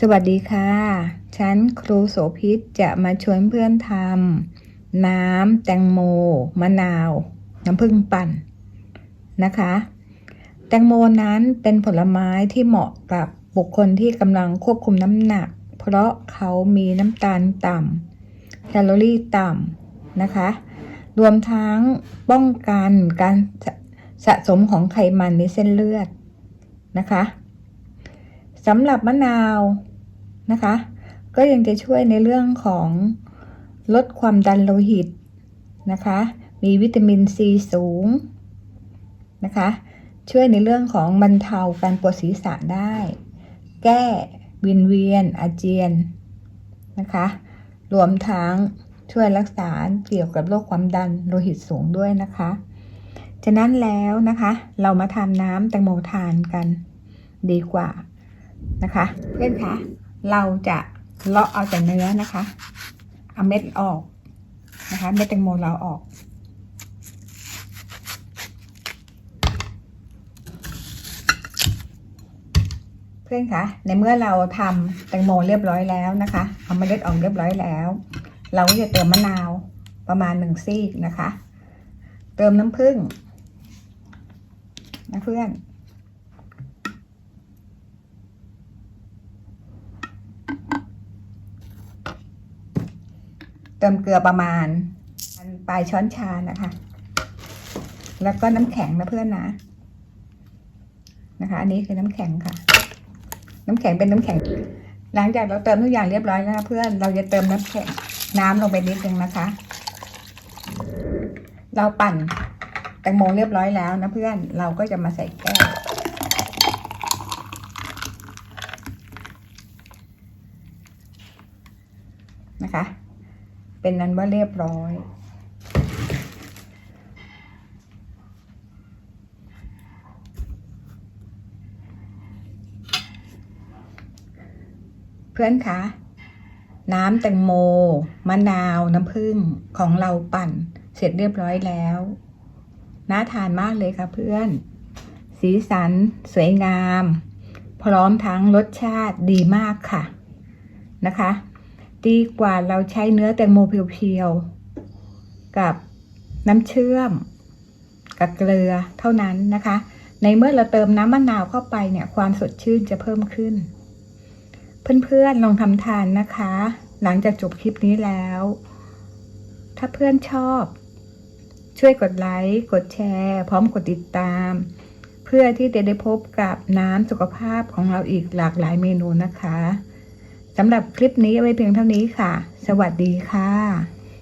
สวัสดีค่ะ ฉันครูโสพิษจะมาชวนเพื่อนทำน้ำแตงโม มะนาว น้ำผึ้งปั่นนะคะ แตงโมนั้นเป็นผลไม้ที่เหมาะกับบุคคลที่กำลังควบคุมน้ำหนัก เพราะเขามีน้ำตาลต่ำแคลอรี่ต่ำนะคะ รวมทั้งป้องกันการสะสะสมของไขมันในเส้นเลือดนะคะ สำหรับมะนาวนะคะ ก็ยังจะช่วยในเรื่องของลดความดันโลหิตนะคะ มีวิตามินซีสูงนะคะ ช่วยในเรื่องของบรรเทาการปวดศีรษะได้ แก้วินเวียนอาเจียนนะคะ รวมทั้งช่วยรักษาเกี่ยวกับโรคความดันโลหิตสูงด้วยนะคะ ฉะนั้นแล้วนะคะ เรามาทำน้ำแตงโมทานกัน ดีกว่า นะคะเพื่อนคะเราจะเลาะเอาแต่เนื้อนะคะ เอาเม็ดออกนะคะเม็ดแตงโมเราออก เพื่อนคะในเมื่อเราทำแตงโมเรียบร้อยแล้วนะคะ เอาเมล็ดออกเรียบร้อยแล้ว เราก็จะเติมมะนาวประมาณหนึ่งซีกนะคะ เติมน้ำผึ้งนะเพื่อน ติมเกลือประมาณปลายช้อนชานะคะ แล้วก็น้ำแข็งนะเพื่อนนะนะคะ อันนี้คือน้ำแข็งค่ะ น้ำแข็งเป็นน้ำแข็ง หลังจากเราเติมทุกอย่างเรียบร้อยแล้วนะเพื่อนเราจะเติมน้ำแข็งน้ำลงไปนิดนึงนะคะ เราปั่นแตงโมเรียบร้อยแล้วนะเพื่อนเราก็จะมาใส่แก้วนะคะ เป็นนั้นว่าเรียบร้อยเพื่อนคะ น้ำแตงโม มะนาว น้ำผึ้งของเราปั่น เสร็จเรียบร้อยแล้ว น่าทานมากเลยค่ะเพื่อน สีสัน สวยงาม พร้อมทั้งรสชาติดีมากค่ะ นะคะ ดีกว่าเราใช้เนื้อแตงโมเพียวๆ กับน้ำเชื่อม กับเกลือเท่านั้นนะคะ ในเมื่อเราเติมน้ำมะนาวเข้าไปเนี่ยความสดชื่นจะเพิ่มขึ้น เพื่อนๆลองทำทานนะคะ หลังจากจบคลิปนี้แล้ว ถ้าเพื่อนชอบ ช่วยกดไลค์กดแชร์ พร้อมกดติดตาม เพื่อที่จะได้พบกับน้ำสุขภาพของเราอีกหลากหลายเมนูนะคะ สำหรับคลิปนี้ไว้เพียงเท่านี้ค่ะ สวัสดีค่ะ